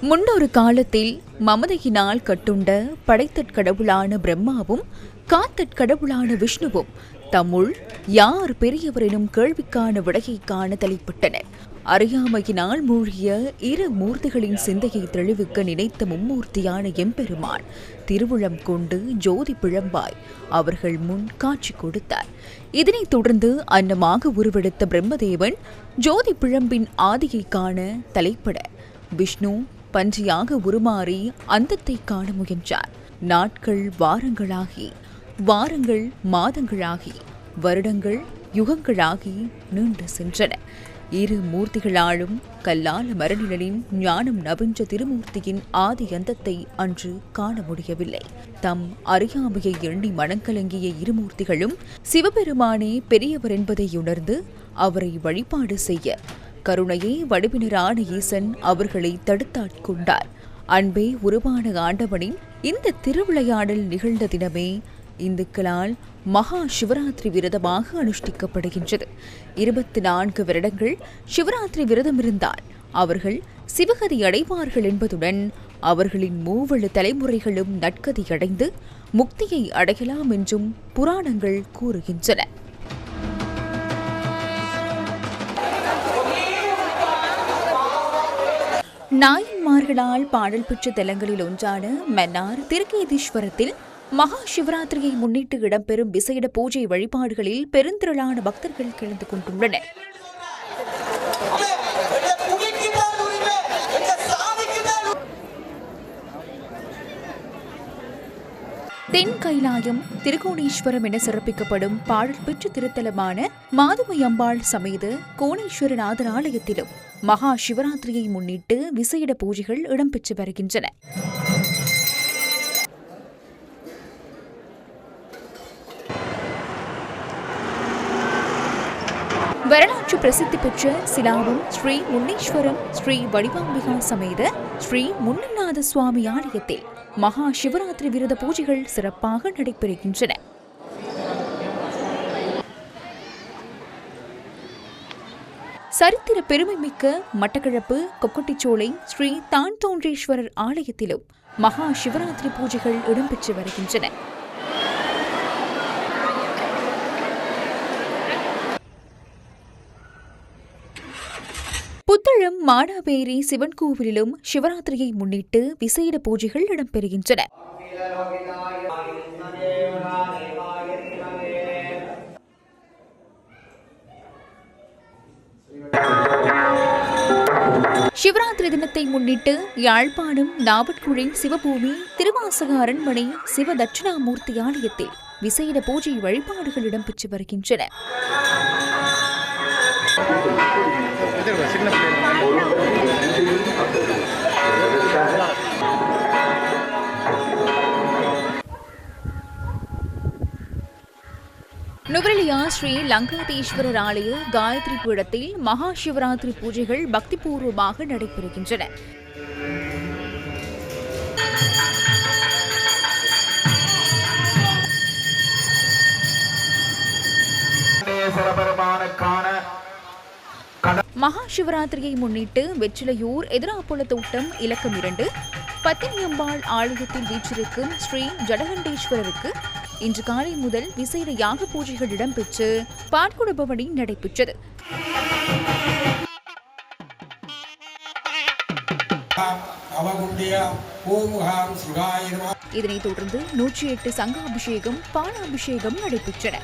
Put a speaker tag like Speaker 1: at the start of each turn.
Speaker 1: முன்னொரு காலத்தில் மமதையினால் கட்டுண்ட படைத்தற்கடவுளான பிரம்மாவும் காத்தற்கடவுளான விஷ்ணுவும் தம்முள் யார் பெரியவரினும் கேள்விக்கான விடையை காண தலைப்பட்டனர் அறியாமையினால் மூழ்கிய இரு மூர்த்திகளின் சிந்தையை தெளிவிக்க நினைத்த மும்மூர்த்தியான எம்பெருமான் திருவுளம் கொண்டு ஜோதி பிழம்பாய் அவர்கள் முன் காட்சி கொடுத்தார். இதனைத் தொடர்ந்து அன்னமாக உருவெடுத்த பிரம்மதேவன் ஜோதி பிழம்பின் ஆதியை காண தலைப்பட விஷ்ணு பன்றியாக உருமாறி அந்தத்தை காண முயன்றார். நாட்கள் வாரங்களாகி வாரங்கள் மாதங்களாகி வருடங்கள் யுகங்களாகி நீண்டு சென்றன. இரு மூர்த்திகளாலும் கல்லால மரநிழலின் ஞானம் நவின்ற திருமூர்த்தியின் ஆதி அந்தத்தை அன்று காண முடியவில்லை. தம் அறியாமையை எண்ணி மனங்கலங்கிய இருமூர்த்திகளும் சிவபெருமானே பெரியவர் என்பதை உணர்ந்து அவரை வழிபாடு செய்ய கருணையே வடிவினரான ஈசன் அவர்களை தடுத்தாட்கொண்டார். அன்பே உருவான ஆண்டவனின் இந்த திருவிளையாடல் நிகழ்ந்த தினமே இந்துக்களால் மகா சிவராத்திரி விரதமாக அனுஷ்டிக்கப்படுகின்றது. இருபத்தி நான்கு வருடங்கள் சிவராத்திரி விரதம் இருந்தால் அவர்கள் சிவகதி அடைவார்கள் என்பதுடன் அவர்களின் மூவழு தலைமுறைகளும் நட்கதி அடைந்து முக்தியை அடையலாம் என்றும் புராணங்கள் கூறுகின்றன. நாயன்மார்களால் பாடல் பெற்ற தலங்களில் ஒன்றான மன்னார் திருக்கேதீஸ்வரத்தில் மகா சிவராத்திரியை முன்னிட்டு இடம்பெறும் விசேட பூஜை வழிபாடுகளில் பெருந்திரளான பக்தர்கள் கலந்து கொண்டுள்ளனர். தென் கைலாயம் திருகோணேஸ்வரம் என சிறப்பிக்கப்படும் பாடல் பெற்ற திருத்தலமான மாதுமை அம்பாள் சமேத கோணேஸ்வரநாதர் ஆலயத்திலும் மகா சிவராத்திரியை முன்னிட்டு விசேட பூஜைகள் இடம்பெற்று வருகின்றன. வரலாற்று பிரசித்தி பெற்ற சிலாவும் ஸ்ரீ முன்னீஸ்வரம் ஸ்ரீ வடிவாம்பிகா சமேத ஸ்ரீ முன்னநாத சுவாமி ஆலயத்தில் மகா சிவராத்திரி விரத பூஜைகள் சிறப்பாக நடைபெறுகின்றன. சரித்திர பெருமைமிக்க மட்டக்களப்பு கொக்கட்டிச்சோலை ஸ்ரீ தான் தோன்றேஸ்வரர் ஆலயத்திலும் மகா சிவராத்திரி பூஜைகள் இடம்பெற்று வருகின்றன. புத்தளம் மாடாவேரி சிவன் கோவிலிலும் சிவராத்திரியை முன்னிட்டு விசேட பூஜைகள் இடம்பெறுகின்றன. சிவராத்திரி தினத்தை முன்னிட்டு யாழ்ப்பாணம் நாவட்குழி சிவபூமி திருவாசக அரண்மனை சிவ தட்சிணாமூர்த்தி ஆலயத்தில் விசேட பூஜை வழிபாடுகள் இடம்பெற்று வருகின்றன. நுவரெலியா ஸ்ரீ லங்காதீஸ்வரர் ஆலய காயத்ரி பீடத்தில் மகா சிவராத்திரி பூஜைகள் பக்திபூர்வமாக நடைபெறுகின்றன. மகா சிவராத்திரியை முன்னிட்டு வெற்றிலையூர் எதிராப்புல தோட்டம் இலக்கம் இரண்டு பத்தினியம்பாள் ஆலயத்தில் வீற்றிருக்கும் ஸ்ரீ ஜடகண்டேஸ்வரருக்கு இன்று காலை முதல் விசேட யாக பூஜைகள் இடம்பெற்று பாட்குட பவனி நடைபெற்றது இதனைத் தொடர்ந்து நூற்றி எட்டு சங்காபிஷேகம் பாலாபிஷேகம் நடைபெற்றன.